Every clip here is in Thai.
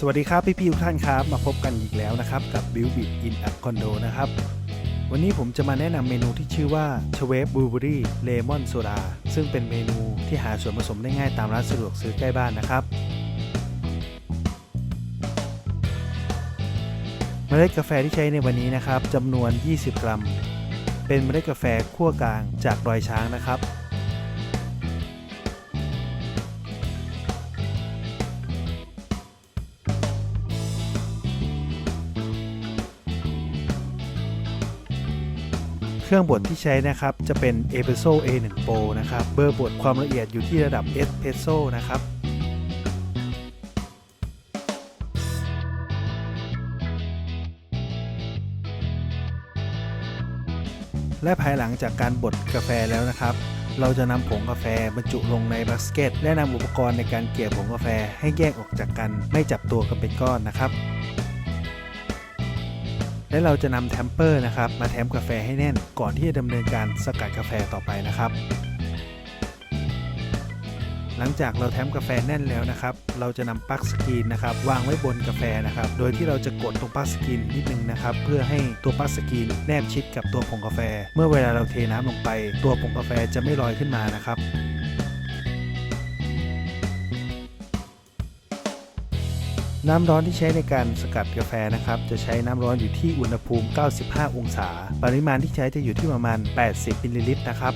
สวัสดีครับพี่พี่ๆทุกท่านครับ มาพบกันอีกแล้วนะครับ กับ b u i l d It in a Condo นะครับ วันนี้ผมจะมาแนะนำเมนูที่ชื่อว่าชเวฟบลูเบอรี่เลมอนโซดาซึ่งเป็นเมนูที่หาส่วนผสมได้ง่ายตามร้านสะดวกซื้อใกล้บ้านนะครับเมล็ดกาแฟที่ใช้ในวันนี้นะครับจำนวน 20 กรัม เป็นเมล็ดกาแฟคั่วกลางจากดอยช้างนะครับ เครื่องบดที่ใช้นะครับ จะเป็น e p e s o A1 Pro นะครับ เบอร์บดความละเอียดอยู่ที่ระดับ Espresso นะครับและภายหลังจากการบดกาแฟแล้วนะครับ เราจะนำผงกาแฟบรรจุลงในบาสเกต และนำอุปกรณ์ในการเกี่ยผงกาแฟให้แยกออกจากกัน ไม่จับตัวกันเป็นก้อนนะครับ และเราจะนำแทมเปอร์นะครับมาแทมกาแฟให้แน่น ก่อนที่จะดำเนินการสกัดกาแฟต่อไปนะครับ หลังจากเราแทมกาแฟแน่นแล้วนะครับ เราจะนำปลั๊กสกรีนนะครับวางไว้บนกาแฟนะครับ โดยที่เราจะกดตรงปลั๊กสกรีนนิดนึงนะครับ เพื่อให้ตัวปลั๊กสกรีนแนบชิดกับตัวผงกาแฟ เมื่อเวลาเราเทน้ำลงไป ตัวผงกาแฟจะไม่ลอยขึ้นมานะครับ น้ำร้อนที่ใช้ในการสกัดกาแฟนะครับ จะใช้น้ำร้อนอยู่ที่อุณหภูมิ 95 องศา ปริมาณที่ใช้จะอยู่ที่ประมาณ 80มิลลิลิตรนะครับ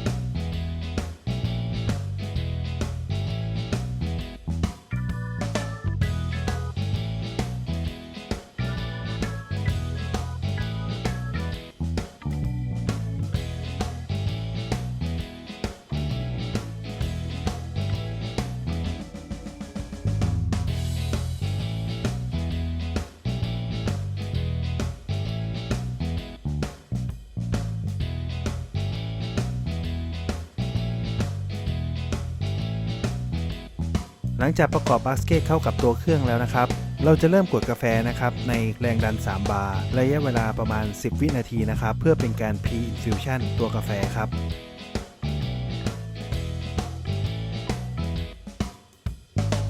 หลังจากประกอบบาสเกตเข้ากับตัวเครื่องแล้วนะครับ เราจะเริ่มกดกาแฟนะครับในแรงดัน 3 บาร์ระยะเวลาประมาณ 10 วินาทีนะครับ เพื่อเป็นการ pre-infusion ตัวกาแฟครับ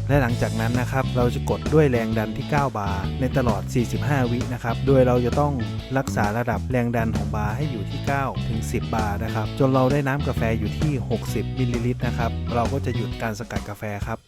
และหลังจากนั้นนะครับเราจะกดด้วยแรงดันที่ 9 บาร์ในตลอด 45 วินะครับ โดยเราจะต้องรักษาระดับแรงดันของบาร์ให้อยู่ที่ 9 ถึง 10 บาร์นะครับ จนเราได้น้ำกาแฟอยู่ที่ 60 มิลลิลิตรนะครับ เราก็จะหยุดการสกัดกาแฟครับ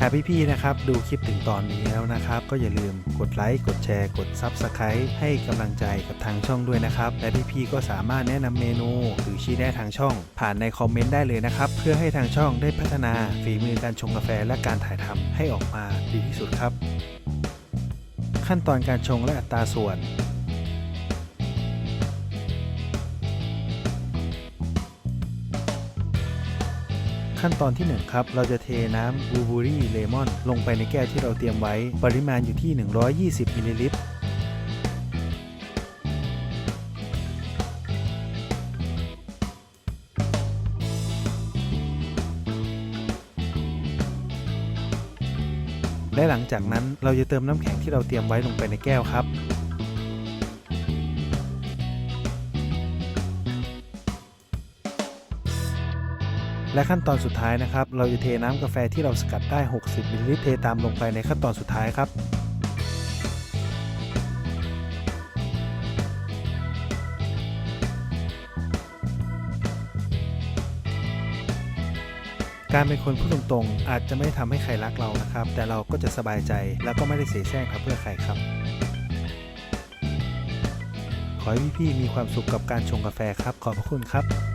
หากพี่ๆนะครับดูคลิปถึงตอนนี้แล้วนะครับ ก็อย่าลืมกดไลค์กดแชร์กด Subscribe ให้กำลังใจกับทางช่องด้วยนะครับ และพี่ๆก็สามารถแนะนำเมนู หรือชี้แนะทางช่อง ผ่านในคอมเมนต์ได้เลยนะครับ เพื่อให้ทางช่องได้พัฒนาฝีมือการชงกาแฟและการถ่ายทำให้ออกมาดีที่สุดครับ ขั้นตอนการชงและอัตราส่วน ขั้นตอนที่ 1 ครับ เราจะเทน้ำบลูเบอรี่เลมอนลงไปในแก้วที่เราเตรียมไว้ ปริมาณอยู่ที่ 120มิลลิลิตรและหลังจากนั้นเราจะเติมน้ำแข็งที่เราเตรียมไว้ลงไปในแก้วครับ และขั้นตอนสุดท้ายนะครับ เราจะเทน้ำกาแฟที่เราสกัดได้ 60มิลลิลิตรเทตามลงไปในขั้นตอนสุดท้ายครับการเป็นคนพูดตรงๆ อาจจะไม่ทำให้ใครรักเรานะครับ แต่เราก็จะสบายใจแล้วก็ไม่ได้เสียแซงครับเพื่อใครครับ ขอให้พี่ๆมีความสุขกับการชงกาแฟครับ ขอบพระคุณครับ